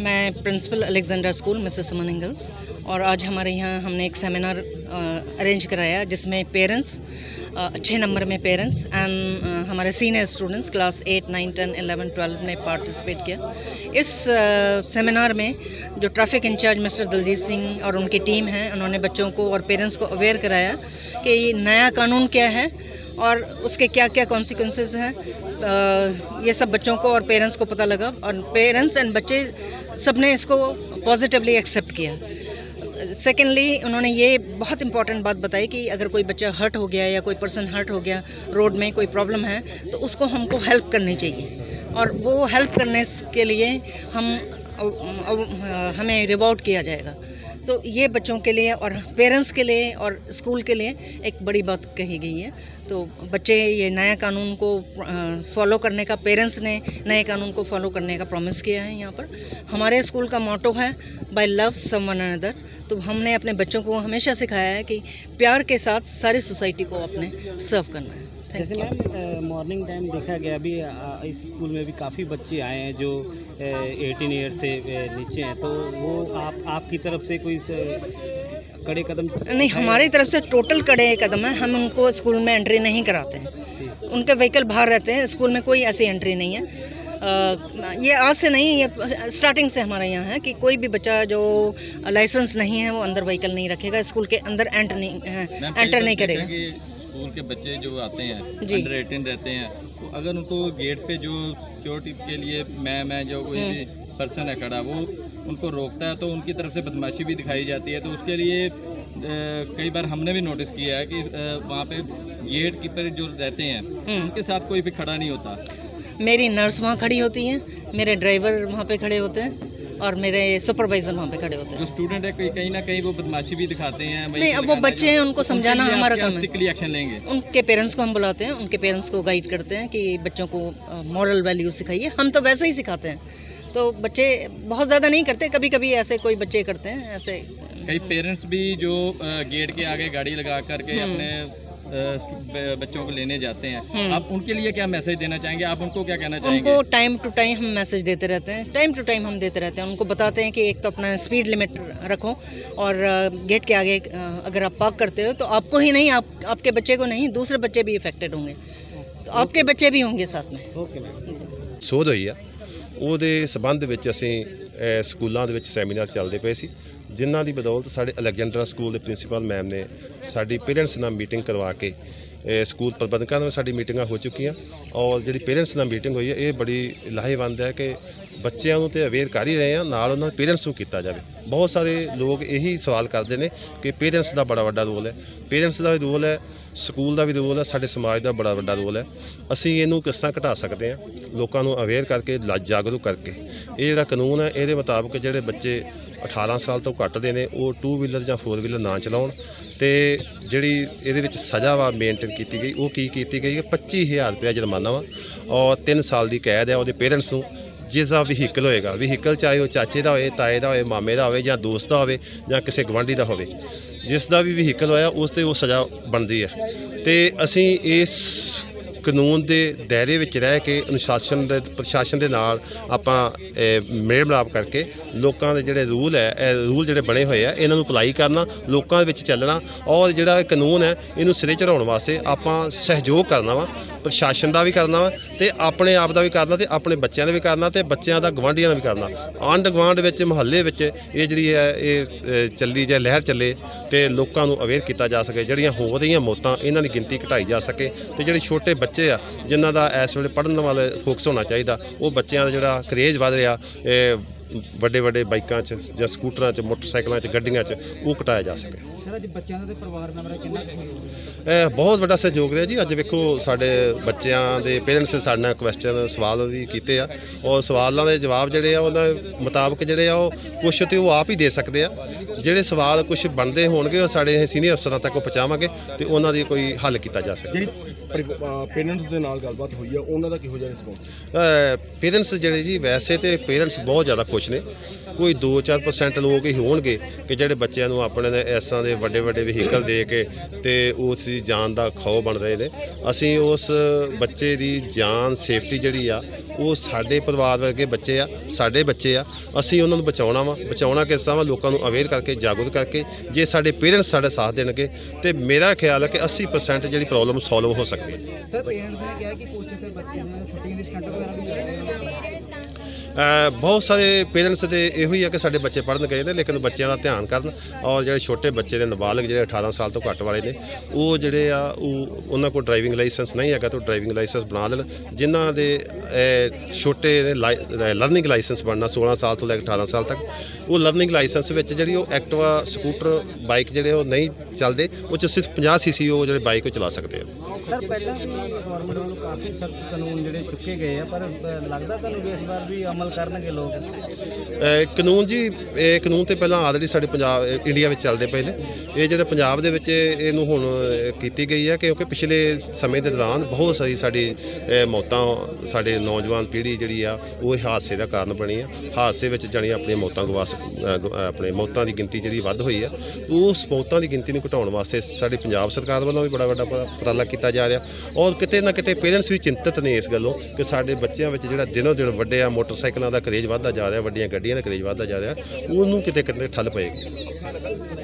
मैं principal Alexander school, Mrs Suman Ingalls, और आज हमारे यहाँ हमने एक सेमिनार अरेंज कराया जिसमें पेरेंट्स अच्छे नंबर में पेरेंट्स एंड हमारे senior students class eight, nine, ten eleven twelve ने पार्टिसिपेट किया। इस सेमिनार में जो traffic incharge mister Daljit Singh और उनकी टीम है, उन्होंने बच्चों को और पेरेंट्स को अवेयर कराया कि नया कानून क्या है और उसके क्या क्या कॉन्सिक्वेंसेस हैं? ये सब बच्चों को और पेरेंट्स को पता लगा और पेरेंट्स एंड बच्चे सबने इसको पॉजिटिवली एक्सेप्ट किया। सेकेंडली उन्होंने ये बहुत इंपॉर्टेंट बात बताई कि अगर कोई बच्चा हर्ट हो गया या कोई पर्सन हर्ट हो गया रोड में कोई प्रॉब्लम है तो उसको हमको हेल्प करनी चाहिए। और वो हेल्प करने के लिए हम हमें रिवॉर्ड किया जाएगा। तो ये बच्चों के लिए और पेरेंट्स के लिए और स्कूल के लिए एक बड़ी बात कही गई है। तो बच्चे ये नया कानून को फॉलो करने का, पेरेंट्स ने नए कानून को फॉलो करने का प्रॉमिस किया है यहाँ पर। हमारे स्कूल का मोटो है, by love some one another. तो हमने अपने बच्चों को हमेशा सिखाया है कि प्यार के साथ सारी सोसाइटी को अपने सर्व करना है। जैसे मैम मॉर्निंग टाइम देखा गया अभी इस स्कूल में भी काफ़ी बच्चे आए हैं जो एटीन ईयर से नीचे हैं। तो वो आप आपकी तरफ़ से कोई स- कड़े कदम नहीं हमारी तरफ़ से टोटल कड़े कदम है। हम उनको स्कूल में एंट्री नहीं कराते हैं। उनके व्हीकल बाहर रहते हैं। स्कूल में कोई ऐसी एंट्री नहीं है। अ, ये आज से नहीं ये स्टार्टिंग से हमारे यहाँ है कि कोई भी बच्चा जो लाइसेंस नहीं है वो अंदर व्हीकल नहीं रखेगा। स्कूल के अंदर एंटर नहीं एंटर नहीं करेगा। कि स्कूल के बच्चे जो आते हैं अंडर एटीन रहते हैं तो अगर उनको गेट पे जो सिक्योरिटी के लिए मैं मैं जो कोई हम्म। भी पर्सन है खड़ा वो उनको रोकता है तो उनकी तरफ़ से बदमाशी भी दिखाई जाती है तो उसके लिए कई बार हमने भी नोटिस किया है कि वहाँ पे गेट कीपर जो रहते हैं हम्म। उनके साथ कोई भी खड़ा नहीं होता मेरी नर्स वहाँ खड़ी होती हैं मेरे ड्राइवर वहाँ पे खड़े होते हैं और मेरे सुपरवाइज़र वहाँ पे खड़े होते हैं। जो स्टूडेंट है कहीं कहीं ना कहीं वो बदमाशी भी दिखाते हैं नहीं अब वो बच्चे हैं उनको समझाना हमारा काम है। एक्शन लेंगे? उनके पेरेंट्स को हम बुलाते हैं उनके पेरेंट्स को गाइड करते हैं कि बच्चों को मॉरल वैल्यू सिखाइए। हम तो वैसे ही सिखाते हैं। तो बच्चे बहुत ज़्यादा नहीं करते कभी कभी ऐसे कोई बच्चे करते हैं ऐसे कई पेरेंट्स भी जो गेट के आगे गाड़ी लगा करके हम्म। अपने बच्चों को लेने जाते हैं। हम्म। आप उनके लिए क्या मैसेज देना चाहेंगे? आप उनको क्या कहना चाहेंगे? उनको टाइम टू टाइम हम मैसेज देते रहते हैं। टाइम टू टाइम हम देते रहते हैं। उनको बताते हैं कि एक तो अपना स्पीड लिमिट रखो और गेट के आगे अगर आप पार्क करते हो तो आपको ही नहीं आप, आपके बच्चे को नहीं दूसरे बच्चे भी इफेक्टेड होंगे। तो आपके बच्चे भी होंगे साथ में। ओके सो दो ਉਹਦੇ ਸਬੰਧ ਵਿੱਚ ਅਸੀਂ ਸਕੂਲਾਂ ਦੇ ਵਿੱਚ ਸੈਮੀਨਾਰ ਚੱਲਦੇ ਪਏ ਸੀ, ਜਿਨ੍ਹਾਂ ਦੀ ਬਦੌਲਤ ਸਾਡੇ ਅਲੈਗਜ਼ੈਂਡਰਾ ਸਕੂਲ ਦੇ ਪ੍ਰਿੰਸੀਪਲ ਮੈਮ ਨੇ ਸਾਡੀ ਪੇਰੈਂਟਸ ਨਾਲ ਮੀਟਿੰਗ ਕਰਵਾ ਕੇ ਸਕੂਲ ਪ੍ਰਬੰਧਕਾਂ ਨਾਲ ਸਾਡੀ ਮੀਟਿੰਗਾਂ ਹੋ ਚੁੱਕੀਆਂ। ਔਰ ਜਿਹੜੀ ਪੇਰੈਂਟਸ ਨਾਲ ਮੀਟਿੰਗ ਹੋਈ ਹੈ, ਇਹ ਬੜੀ ਲਾਹੇਵੰਦ ਹੈ ਕਿ ਬੱਚਿਆਂ ਨੂੰ ਤੇ ਅਵੇਅਰ ਕਰ ਹੀ ਰਹੇ ਆ ਨਾਲ ਉਹਨਾਂ ਦੇ ਪੇਰੈਂਟਸ ਨੂੰ ਕੀਤਾ ਜਾਵੇ। ਬਹੁਤ ਸਾਰੇ ਲੋਕ ਇਹੀ ਸਵਾਲ ਕਰਦੇ ਨੇ ਕਿ ਪੇਰੈਂਟਸ ਦਾ ਬੜਾ ਵੱਡਾ ਰੋਲ ਹੈ। ਪੇਰੈਂਟਸ ਦਾ ਵੀ ਰੋਲ ਹੈ, ਸਕੂਲ ਦਾ ਵੀ ਰੋਲ ਹੈ, ਸਾਡੇ ਸਮਾਜ ਦਾ ਬੜਾ ਵੱਡਾ ਰੋਲ ਹੈ। ਅਸੀਂ ਇਹਨੂੰ ਕਿਸ ਤਰ੍ਹਾਂ ਘਟਾ ਸਕਦੇ ਹਾਂ? ਲੋਕਾਂ ਨੂੰ ਅਵੇਅਰ ਕਰਕੇ, ਲਾ- ਜਾਗਰੂਕ ਕਰਕੇ। ਇਹ ਜਿਹੜਾ ਕਾਨੂੰਨ ਹੈ, ਇਹਦੇ ਮੁਤਾਬਕ ਜਿਹੜੇ ਬੱਚੇ 18 ਸਾਲ ਤੋਂ ਘੱਟ ਦੇ ਨੇ, ਉਹ 2 ਵੀਲਰ ਜਾਂ 4 ਵੀਲਰ ਨਾ ਚਲਾਉਣ ਤੇ ਜਿਹੜੀ ਇਹਦੇ ਵਿੱਚ ਸਜ਼ਾ ਵਾ ਮੇਨਟੇਨ ਕੀਤੀ ਗਈ, ਉਹ ਕੀ ਕੀਤੀ ਗਈ ਹੈ? 25000 ਰੁਪਏ ਜੁਰਮਾਨਾ ਵਾ ਔਰ 3 ਸਾਲ ਦੀ ਕੈਦ ਹੈ ਉਹਦੇ ਪੇਰੈਂਟਸ ਨੂੰ। ਜਿਸ ਦਾ ਵਹੀਕਲ ਹੋਏਗਾ, ਵਹੀਕਲ ਚਾਹੇ ਉਹ ਚਾਚੇ ਦਾ ਹੋਏ, ਤਾਏ ਦਾ ਹੋਏ, ਮਾਮੇ ਦਾ ਹੋਵੇ ਜਾਂ ਦੋਸਤ ਦਾ ਹੋਵੇ ਜਾਂ ਕਿਸੇ ਗਵਾਂਢੀ ਦਾ ਹੋਵੇ, ਜਿਸ ਦਾ ਵੀ ਵਹੀਕਲ ਹੋਇਆ ਉਸ ਤੇ ਉਹ ਸਜ਼ਾ ਬਣਦੀ ਹੈ। ਤੇ ਅਸੀਂ ਇਸ ਕਾਨੂੰਨ ਦੇ ਦਾਇਰੇ ਵਿੱਚ ਰਹਿ ਕੇ ਅਨੁਸ਼ਾਸਨ ਦੇ ਪ੍ਰਸ਼ਾਸਨ ਦੇ ਨਾਲ ਆਪਾਂ ਮੇਲ ਮਿਲਾਪ ਕਰਕੇ ਲੋਕਾਂ ਦੇ ਜਿਹੜੇ ਰੂਲ ਹੈ, ਇਹ ਰੂਲ ਜਿਹੜੇ ਬਣੇ ਹੋਏ ਆ, ਇਹਨਾਂ ਨੂੰ ਅਪਲਾਈ ਕਰਨਾ, ਲੋਕਾਂ ਦੇ ਵਿੱਚ ਚੱਲਣਾ ਔਰ ਜਿਹੜਾ ਇਹ ਕਾਨੂੰਨ ਹੈ, ਇਹਨੂੰ ਸਿਰੇ ਚੜਾਉਣ ਵਾਸਤੇ ਆਪਾਂ ਸਹਿਯੋਗ ਕਰਨਾ ਵਾ, ਪ੍ਰਸ਼ਾਸਨ ਦਾ ਵੀ ਕਰਨਾ ਵਾ ਤੇ ਆਪਣੇ ਆਪ ਦਾ ਵੀ ਕਰਨਾ ਤੇ ਆਪਣੇ ਬੱਚਿਆਂ ਦਾ ਵੀ ਕਰਨਾ ਤੇ ਬੱਚਿਆਂ ਦਾ ਗਵਾਂਢੀਆਂ ਦਾ ਵੀ ਕਰਨਾ। ਆਂਢ ਗੁਆਂਢ ਵਿੱਚ, ਮੁਹੱਲੇ ਵਿੱਚ ਇਹ ਜਿਹੜੀ ਹੈ, ਇਹ ਚੱਲੀ ਜਾਂ ਲਹਿਰ ਚੱਲੇ ਤੇ ਲੋਕਾਂ ਨੂੰ ਅਵੇਅਰ ਕੀਤਾ ਜਾ ਸਕੇ, ਜਿਹੜੀਆਂ ਹੋ ਰਹੀਆਂ ਮੌਤਾਂ, ਇਹਨਾਂ ਦੀ ਗਿਣਤੀ ਘਟਾਈ ਜਾ ਸਕੇ ਤੇ ਜਿਹੜੇ ਛੋਟੇ ਬੱਚੇ ਆ, ਜਿਨ੍ਹਾਂ ਦਾ ਇਸ ਵੇਲੇ ਪੜ੍ਹਨ ਵਾਲੇ ਫੋਕਸ ਹੋਣਾ ਚਾਹੀਦਾ, ਉਹ ਬੱਚਿਆਂ ਦਾ ਜਿਹੜਾ ਕਰੇਜ ਵਧ ਰਿਹਾ, ਇਹ ਵੱਡੇ ਵੱਡੇ ਬਾਈਕਾਂ 'ਚ ਜਾਂ ਸਕੂਟਰਾਂ 'ਚ, ਮੋਟਰਸਾਈਕਲਾਂ 'ਚ, ਗੱਡੀਆਂ 'ਚ, ਉਹ ਘਟਾਇਆ ਜਾ ਸਕੇ। ਸਰ ਅੱਜ ਬੱਚਿਆਂ ਦਾ ਤੇ ਪਰਿਵਾਰ ਮੈਂਬਰਾਂ ਕਿੰਨਾ ਕੁ ਸਹਿਯੋਗ ਇਹ ਬਹੁਤ ਵੱਡਾ ਸਹਿਯੋਗ ਰਿਹਾ ਜੀ। ਅੱਜ ਵੇਖੋ ਸਾਡੇ ਬੱਚਿਆਂ ਦੇ ਪੇਰੈਂਟਸ ਨੇ ਸਾਡੇ ਨਾਲ ਕੁਐਸਚਨ ਸਵਾਲ ਵੀ ਕੀਤੇ ਆ। ਔਰ ਸਵਾਲਾਂ ਦੇ ਜਵਾਬ ਜਿਹੜੇ ਆ ਉਹਨਾਂ ਮੁਤਾਬਕ ਜਿਹੜੇ ਆ ਉਹ ਕੁਛ ਤੇ ਉਹ ਆਪ ਹੀ ਦੇ ਸਕਦੇ ਆ। ਜਿਹੜੇ ਸਵਾਲ ਕੁਝ ਬਣਦੇ ਹੋਣਗੇ ਉਹ ਸਾਡੇ ਸੀਨੀਅਰ ਅਫਸਰਾਂ ਤੱਕ ਉਹ ਪਹੁੰਚਾਵਾਂਗੇ ਤੇ ਉਹਨਾਂ ਦੀ ਕੋਈ ਹੱਲ ਕੀਤਾ ਜਾ ਸਕੇ ਜਿਹੜੀ ਪੇਰੈਂਟਸ ਦੇ ਨਾਲ ਗੱਲਬਾਤ ਹੋਈ ਆ ਉਹਨਾਂ ਦਾ ਕਿਹੋ ਜਿਹਾ ਰਿਸਪੌਂਸ ਪੇਰੈਂਟਸ ਜਿਹੜੇ ਜੀ ਵੈਸੇ ਤੇ ਪੇਰੈਂਟਸ ਬਹੁਤ ਜ਼ਿਆਦਾ ਖੁਸ਼ ਕੁਛ ਨੇ। ਕੋਈ 2-4% ਲੋਕ ਹੀ ਹੋਣਗੇ ਕਿ ਜਿਹੜੇ ਬੱਚਿਆਂ ਨੂੰ ਆਪਣੇ ਨੇ ਐਸਾਂ ਦੇ ਵੱਡੇ ਵੱਡੇ ਵਹੀਕਲ ਦੇ ਕੇ ਤੇ ਉਸ ਦੀ ਜਾਨ ਦਾ ਖੌ ਬਣ ਰਹੇ ਨੇ। ਅਸੀਂ ਉਸ ਬੱਚੇ ਦੀ ਜਾਨ ਸੇਫਟੀ ਜਿਹੜੀ ਆ, ਉਹ ਸਾਡੇ ਪਰਿਵਾਰ ਵਰਗੇ ਬੱਚੇ ਆ, ਸਾਡੇ ਬੱਚੇ ਆ। ਅਸੀਂ ਉਹਨਾਂ ਨੂੰ ਬਚਾਉਣਾ ਵਾ, ਬਚਾਉਣਾ ਕਿਸ ਤਰ੍ਹਾਂ ਵਾ? ਲੋਕਾਂ ਨੂੰ ਅਵੇਅਰ ਕਰਕੇ, ਜਾਗਰੂਕ ਕਰਕੇ, ਜੇ ਸਾਡੇ ਪੇਰੈਂਟਸ ਸਾਡਾ ਸਾਥ ਦੇਣਗੇ, ਤੇ ਮੇਰਾ ਖਿਆਲ ਹੈ ਕਿ 80% ਜਿਹੜੀ ਪ੍ਰੋਬਲਮ ਸੋਲਵ ਹੋ ਸਕਦੀ ਹੈ। ਸਰ ਪੇਰੈਂਟਸ ਨੇ ਕਿਹਾ ਕਿ ਕੁਝ ਤੇ ਬੱਚੇ ਨੇ ਸ਼ੂਟਿੰਗ ਦੇ ਸਟੰਟ ਵਗੈਰਾ ਵੀ ਕਰ ਰਹੇ ਨੇ ਬਹੁਤ ਸਾਰੇ ਪੇਰੈਂਟਸ ਦੇ ਇਹੋ ਹੀ ਆ ਕਿ ਸਾਡੇ ਬੱਚੇ ਪੜ੍ਹਨ ਗਏ ਨੇ, ਲੇਕਿਨ ਬੱਚਿਆਂ ਦਾ ਧਿਆਨ ਕਰਨ ਔਰ ਜਿਹੜੇ ਛੋਟੇ ਬੱਚੇ ਦੇ ਨਾਬਾਲਗ ਜਿਹੜੇ 18 ਸਾਲ ਤੋਂ ਘੱਟ ਵਾਲੇ ਨੇ, ਉਹ ਜਿਹੜੇ ਆ, ਉਹ ਉਹਨਾਂ ਕੋਲ ਡਰਾਈਵਿੰਗ ਲਾਇਸੈਂਸ ਨਹੀਂ ਹੈਗਾ ਤਾਂ ਡਰਾਈਵਿੰਗ ਲਾਇਸੈਂਸ ਬਣਾ ਲੈਣ, ਜਿਨ੍ਹਾਂ ਦੇ ਛੋਟੇ ਨੇ ਲਰਨਿੰਗ ਲਾਇਸੈਂਸ ਬਣਨਾ 16 ਸਾਲ ਤੋਂ ਲੈ ਕੇ 18 ਸਾਲ ਤੱਕ, ਉਹ ਲਰਨਿੰਗ ਲਾਇਸੈਂਸ ਵਿੱਚ ਜਿਹੜੀ ਉਹ ਐਕਟਿਵਾ, ਸਕੂਟਰ, ਬਾਈਕ ਜਿਹੜੇ ਉਹ ਨਹੀਂ ਚੱਲਦੇ, ਉਹ 'ਚ ਸਿਰਫ 50 ਸੀਸੀ ਉਹ ਜਿਹੜੇ ਬਾਈਕ ਉਹ ਚਲਾ ਸਕਦੇ ਆ। ਸਰ, ਪਹਿਲਾਂ ਵੀ ਗਵਰਨਮੈਂਟ ਵੱਲੋਂ ਕਾਫੀ ਸਖਤ ਕਾਨੂੰਨ ਜਿਹੜੇ ਚੁੱਕੇ ਗਏ ਆ, ਪਰ ਲੱਗਦਾ ਤੁਹਾਨੂੰ ਇਸ ਵਾਰ ਵੀ ਅਮਲ ਕਰਨਗੇ ਲੋਕ? ਅ, ਕਾਨੂੰਨ ਜੀ ਇਹ ਕਾਨੂੰਨ ਤੇ ਪਹਿਲਾਂ ਆਲਰੇਡੀ ਸਾਡੇ ਪੰਜਾਬ ਅ, ਇੰਡੀਆ ਵਿੱਚ ਚੱਲਦੇ ਪਏ ਨੇ। ਇਹ ਜਿਹੜੇ ਪੰਜਾਬ ਦੇ ਵਿੱਚ ਇਹਨੂੰ ਹੁਣ ਅ, ਕੀਤੀ ਗਈ ਹੈ ਕਿਉਂਕਿ ਪਿਛਲੇ ਸਮੇਂ ਦੇ ਦੌਰਾਨ ਬਹੁਤ ਸਾਰੀ ਸਾਡੀ ਅ, ਮੌਤਾਂ ਸਾਡੇ ਨੌਜਵਾਨ ਪੀੜ੍ਹੀ ਜਿਹੜੀ ਆ ਉਹ ਇਹ ਹਾਦਸੇ ਦਾ ਕਾਰਨ ਬਣੀ ਆ। ਹਾਦਸੇ ਵਿੱਚ ਜਾਣੀ ਆਪਣੀਆਂ ਮੌਤਾਂ ਗਵਾ ਸਕ- ਅ, ਗ- ਅ, ਆਪਣੇ ਮੌਤਾਂ ਦੀ ਗਿਣਤੀ ਜਿਹੜੀ ਵੱਧ ਹੋਈ ਆ ਉਸ ਮੌਤਾਂ ਦੀ ਗਿਣਤੀ ਨੂੰ ਘਟਾਉਣ ਵਾਸਤੇ ਸਾਡੀ ਪੰਜਾਬ ਸਰਕਾਰ ਵੱਲੋਂ ਵੀ ਬੜਾ ਵੱਡਾ ਪ- ਉਪਰਾਲਾ ਕੀਤਾ ਜਾ ਰਿਹਾ। ਔਰ ਕਿਤੇ ਨਾ ਕਿਤੇ ਪੇਰੈਂਟਸ ਵੀ ਚਿੰਤਤ ਨੇ ਇਸ ਗੱਲੋਂ ਕਿ ਸਾਡੇ ਬੱਚਿਆਂ ਵਿੱਚ ਜਿਹੜਾ ਦਿਨੋ ਦਿਨ ਵੱਡੇ ਆ ਮੋਟਰਸਾਈਕਲ ਮੋਟਰਸਾਈਕਲਾਂ ਦਾ ਕਰੇਜ ਵੱਧਦਾ ਜਾ ਰਿਹਾ, ਵੱਡੀਆਂ ਗੱਡੀਆਂ ਦਾ ਕਰੇਜ ਵੱਧਦਾ ਜਾ ਰਿਹਾ, ਉਹਨੂੰ ਕਿਤੇ ਕਿਤੇ ਠੱਲ ਪਏਗੀ।